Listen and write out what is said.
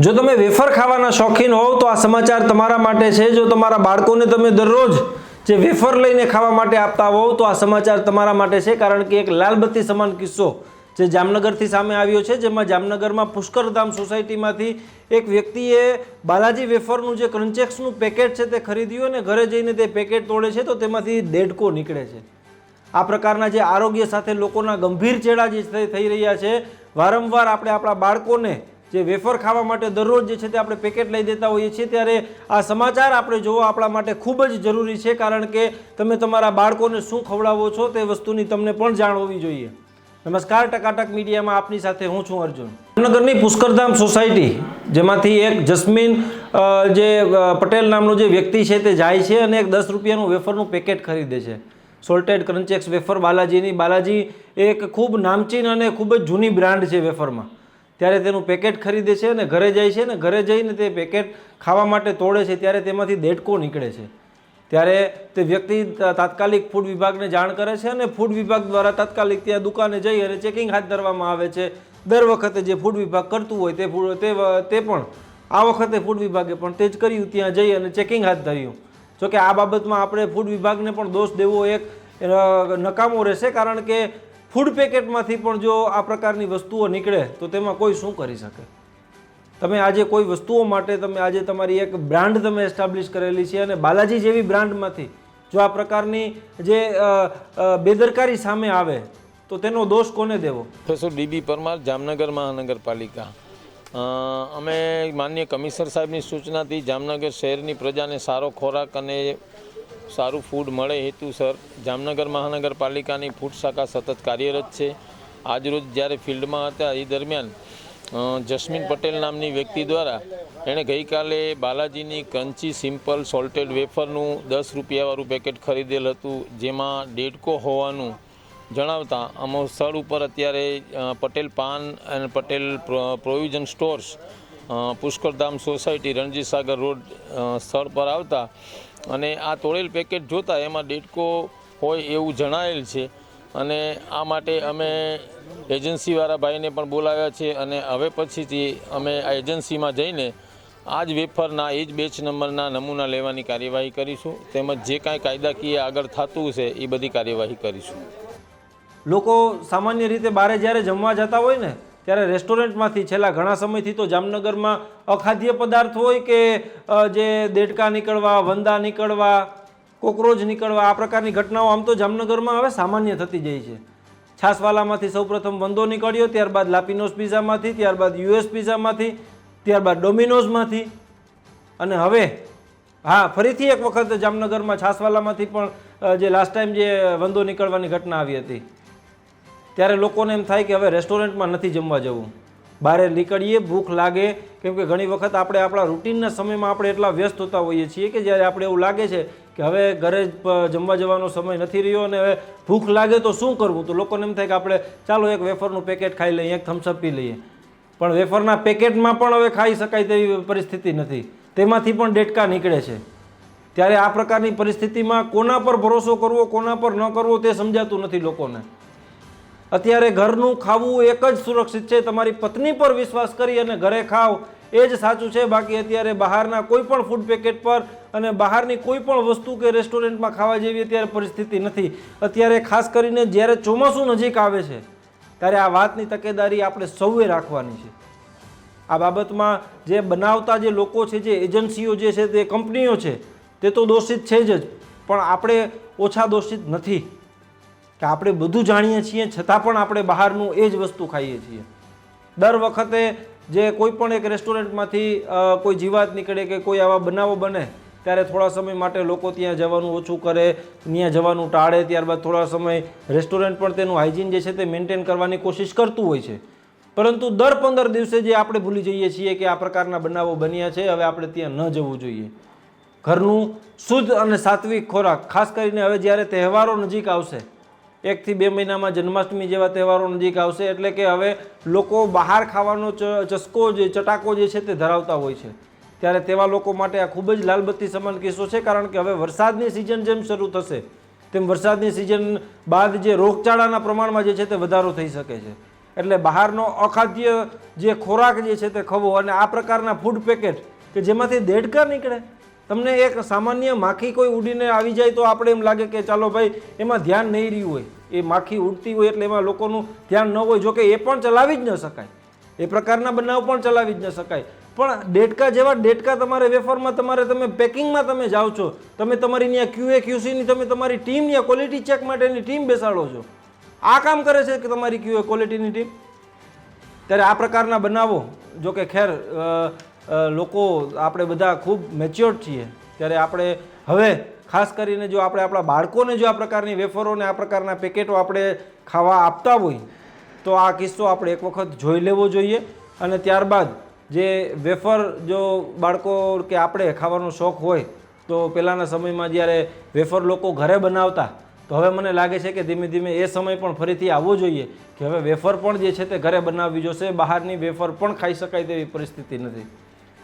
જો તમે વેફર ખાવાના શોખીન હોવ તો આ સમાચાર તમારા માટે છે. જો તમારા બાળકોને તમે દરરોજ જે વેફર લઈને ખાવા માટે આપતા હોવ તો આ સમાચાર તમારા માટે છે. કારણ કે એક લાલબત્તી સમાન કિસ્સો જે જામનગરથી સામે આવ્યો છે, જેમાં જામનગરમાં પુષ્કરધામ સોસાયટીમાંથી એક વ્યક્તિએ બાલાજી વેફરનું જે ક્રંચેક્સનું પેકેટ છે તે ખરીદ્યું અને ઘરે જઈને તે પેકેટ તોડે છે તો તેમાંથી દેડકો નીકળે છે. આ પ્રકારના જે આરોગ્ય સાથે લોકોના ગંભીર ચેડા જે થઈ રહ્યા છે, વારંવાર આપણે આપણા બાળકોને જે વેફર ખાવા માટે દરરોજ જે છે તે આપણે પેકેટ લઈ દેતા હોઈએ છીએ, ત્યારે આ સમાચાર આપણે જોવો આપણા માટે ખૂબ જ જરૂરી છે, કારણ કે તમે તમારા બાળકોને શું ખવડાવો છો તે વસ્તુની તમને પણ જાણ હોવી જોઈએ. નમસ્કાર, ટકાટક મીડિયામાં આપની સાથે હું છું અર્જુન. જામનગરની પુષ્કરધામ સોસાયટી, જેમાંથી એક જસ્મીન જે પટેલ નામનો જે વ્યક્તિ છે તે જાય છે અને એક દસ રૂપિયાનું વેફરનું પેકેટ ખરીદે છે. સોલ્ટેડ ક્રંચેક્સ વેફર બાલાજીની. બાલાજી એક ખૂબ નામચીન અને ખૂબ જ જૂની બ્રાન્ડ છે વેફરમાં. ત્યારે તેનું પેકેટ ખરીદે છે અને ઘરે જાય છે અને ઘરે જઈને તે પેકેટ ખાવા માટે તોડે છે ત્યારે તેમાંથી દેડકો નીકળે છે. ત્યારે તે વ્યક્તિ તાત્કાલિક ફૂડ વિભાગને જાણ કરે છે અને ફૂડ વિભાગ દ્વારા તાત્કાલિક ત્યાં દુકાને જઈ અને ચેકિંગ હાથ ધરવામાં આવે છે. દર વખતે જે ફૂડ વિભાગ કરતું હોય તે ફૂડ- તે તે પણ, આ વખતે ફૂડ વિભાગે પણ તે જ કર્યું. ત્યાં જઈ અને ચેકિંગ હાથ ધર્યું. જોકે આ બાબતમાં આપણે ફૂડ વિભાગને પણ દોષ દેવો એક નકામો રહેશે કારણ કે ફૂડ પેકેટમાંથી પણ જો આ પ્રકારની વસ્તુઓ નીકળે, તો તેમાં કોઈ શું કરી શકે? તમે આજે કોઈ વસ્તુઓ માટે તમે આજે તમારી એક બ્રાન્ડ તમે એસ્ટાબ્લિશ કરેલી છે અને બાલાજી જેવી બ્રાન્ડમાંથી જો આ પ્રકારની જે બેદરકારી સામે આવે, તો તેનો દોષ કોને દેવો? પ્રોફેસર ડીબી પરમાર, જામનગર મહાનગરપાલિકા. અમે માન્ય કમિશનર સાહેબની સૂચનાથી જામનગર શહેરની પ્રજાને સારો ખોરાક અને સારું ફૂડ મળે હેતુસર જામનગર મહાનગરપાલિકાની ફૂડ શાખા સતત કાર્યરત છે. આજરોજ જ્યારે ફિલ્ડમાં હતા એ દરમિયાન જસ્મીન પટેલ નામની વ્યક્તિ દ્વારા એણે ગઈકાલે બાલાજીની ક્રન્ચી સિમ્પલ સોલ્ટેડ વેફરનું દસ રૂપિયાવાળું પેકેટ ખરીદેલ હતું, જેમાં દેડકો હોવાનું જણાવતા અમો સ્થળ ઉપર અત્યારે પટેલ પાન અને Patel pro- provision stores Pushkardham society Ranjit Sagar road સ્થળ પર આવતા અને આ તોડેલ પેકેટ જોતાં એમાં ડેટકો હોય એવું જણાયેલ છે. અને આ માટે અમે એજન્સીવાળા ભાઈને પણ બોલાવ્યા છે અને હવે પછીથી અમે આ એજન્સીમાં જઈને આ જ વેફરના, એ જ બેચ નંબરના નમૂના લેવાની કાર્યવાહી કરીશું. તેમજ જે કાંઈ કાયદાકીય આગળ થતું છે, એ બધી કાર્યવાહી કરીશું. લોકો સામાન્ય રીતે બારે જ્યારે જમવા જતા હોય ને ત્યારે રેસ્ટોરન્ટમાંથી છેલ્લા ઘણા સમયથી તો જામનગરમાં અખાદ્ય પદાર્થ હોય કે જે દેડકા નીકળવા, વંદા નીકળવા, કોકરોચ નીકળવા, આ પ્રકારની ઘટનાઓ આમ તો જામનગરમાં હવે સામાન્ય થતી જાય છે. છાસવાલામાંથી સૌપ્રથમ વંદો નીકળ્યો, ત્યારબાદ લાપિનોસ પિઝામાંથી, ત્યારબાદ યુએસ પિઝામાંથી, ત્યારબાદ ડોમિનોઝમાંથી. અને હવે, હા, ફરીથી એક વખત જામનગરમાં છાસવાલામાંથી પણ જે લાસ્ટ ટાઈમ જે વંદો નીકળવાની ઘટના આવી હતી. ત્યારે લોકોને એમ થાય કે હવે રેસ્ટોરન્ટમાં નથી જમવા જવું. બહાર નીકળીએ, ભૂખ લાગે, કેમ કે ઘણી વખત આપણે આપણા રૂટીનના સમયમાં આપણે એટલા વ્યસ્ત હોતા હોઈએ છીએ કે જ્યારે આપણે એવું લાગે છે કે હવે ઘરે જમવા જવાનો સમય નથી રહ્યો અને હવે ભૂખ લાગે તો શું કરવું? તો લોકોને એમ થાય કે આપણે ચાલો એક વેફરનું પેકેટ ખાઈ લઈએ, એક થમ્સઅપ પી લઈએ. પણ વેફરના પેકેટમાં પણ હવે ખાઈ શકાય તેવી પરિસ્થિતિ નથી. તેમાંથી પણ ડેટકા નીકળે છે. ત્યારે આ પ્રકારની પરિસ્થિતિમાં કોના પર ભરોસો કરવો, કોના પર ન કરવો તે સમજાતું નથી લોકોને. અત્યારે ઘરનું ખાવું એક જ સુરક્ષિત છે. તમારી પત્ની પર વિશ્વાસ કરી અને ઘરે ખાવ, એ જ સાચું છે. બાકી અત્યારે બહારના કોઈ પણ ફૂડ પેકેટ પર અને બહારની કોઈ પણ વસ્તુ કે રેસ્ટોરન્ટમાં ખાવા જેવી અત્યારે પરિસ્થિતિ નથી. અત્યારે ખાસ કરીને જ્યારે ચોમાસું નજીક આવે છે, ત્યારે આ વાતની તકેદારી આપણે સૌએ રાખવાની છે. આ બાબતમાં જે બનાવતા જે લોકો છે, જે એજન્સીઓ જે છે, તે કંપનીઓ છે, તે તો દોષિત છે જ. પણ આપણે ઓછા દોષિત નથી. કે આપણે બધું જાણીએ છીએ, છતાં પણ આપણે બહારનું એ જ વસ્તુ ખાઈએ છીએ. દર વખતે જે કોઈ પણ એક રેસ્ટોરન્ટમાંથી કોઈ જીવાત નીકળે કે કોઈ આવા બનાવો બને, ત્યારે થોડા સમય માટે લોકો ત્યાં જવાનું ઓછું કરે, ત્યાં જવાનું ટાળે, ત્યારબાદ થોડા સમય રેસ્ટોરન્ટ પણ તેનું હાઇજીન જે છે તે મેન્ટેન કરવાની કોશિશ કરતું હોય છે. પરંતુ દર પંદર દિવસે જે આપણે ભૂલી જઈએ છીએ કે આ પ્રકારના બનાવો બન્યા છે, હવે આપણે ત્યાં ન જવું જોઈએ. ઘરનું શુદ્ધ અને સાત્વિક ખોરાક, ખાસ કરીને હવે જ્યારે તહેવારો નજીક આવશે એકથી બે મહિનામાં જન્માષ્ટમી જેવા તહેવારો નજીક આવશે, એટલે કે હવે લોકો બહાર ખાવાનો ચસ્કો જે, ચટાકો જે છે તે ધરાવતા હોય છે. ત્યારે તેવા લોકો માટે આ ખૂબ જ લાલબત્તી સમાન કિસ્સો છે, કારણ કે હવે વરસાદની સિઝન જેમ શરૂ થશે, તેમ વરસાદની સિઝન બાદ જે રોગચાળાના પ્રમાણમાં જે છે તે વધારો થઈ શકે છે. એટલે બહારનો અખાદ્ય જે ખોરાક જે છે તે ખવો, અને આ પ્રકારના ફૂડ પેકેટ કે જેમાંથી દેડકા નીકળે તમને એક સામાન્ય માખી કોઈ ઉડીને આવી જાય તો આપણે એમ લાગે કે ચાલો ભાઈ, એમાં ધ્યાન નહીં રહ્યું હોય. એ માખી ઉડતી હોય એટલે એમાં લોકોનું ધ્યાન ન હોય. જોકે એ પણ ચલાવી જ ન શકાય. એ પ્રકારના બનાવ પણ ચલાવી જ ન શકાય. પણ ડેટકા જેવા ડેટકા તમારે વેફરમાં તમારે તમે પેકિંગમાં તમે જાઓ છો, તમે તમારી ત્યાં ક્યુએ ક્યુસીની તમે તમારી ટીમ ત્યાં ક્વોલિટી ચેક માટેની ટીમ બેસાડો છો. આ કામ કરે છે કે તમારી ક્યુએ ક્વોલિટીની ટીમ? ત્યારે આ પ્રકારના બનાવો, જો કે ખેર લોકો આપણે બધા ખૂબ મેચ્યોર્ડ છીએ. ત્યારે આપણે હવે, ખાસ કરીને જો આપણે આપણા બાળકોને જો આ પ્રકારની વેફરો ને આ પ્રકારના પેકેટો આપણે ખાવા આપતા હોય, તો આ કિસ્સો આપણે એક વખત જોઈ લેવો જોઈએ. અને ત્યારબાદ જે વેફર જો બાળકો કે આપણે ખાવાનો શોખ હોય, તો પહેલાંના સમયમાં જ્યારે વેફર લોકો ઘરે બનાવતા, તો હવે મને લાગે છે કે ધીમે ધીમે એ સમય પણ ફરીથી આવવો જોઈએ કે હવે વેફર પણ જે છે તે ઘરે બનાવવી જોશે, બહારની વેફર પણ ખાઈ શકાય તેવી પરિસ્થિતિ નથી.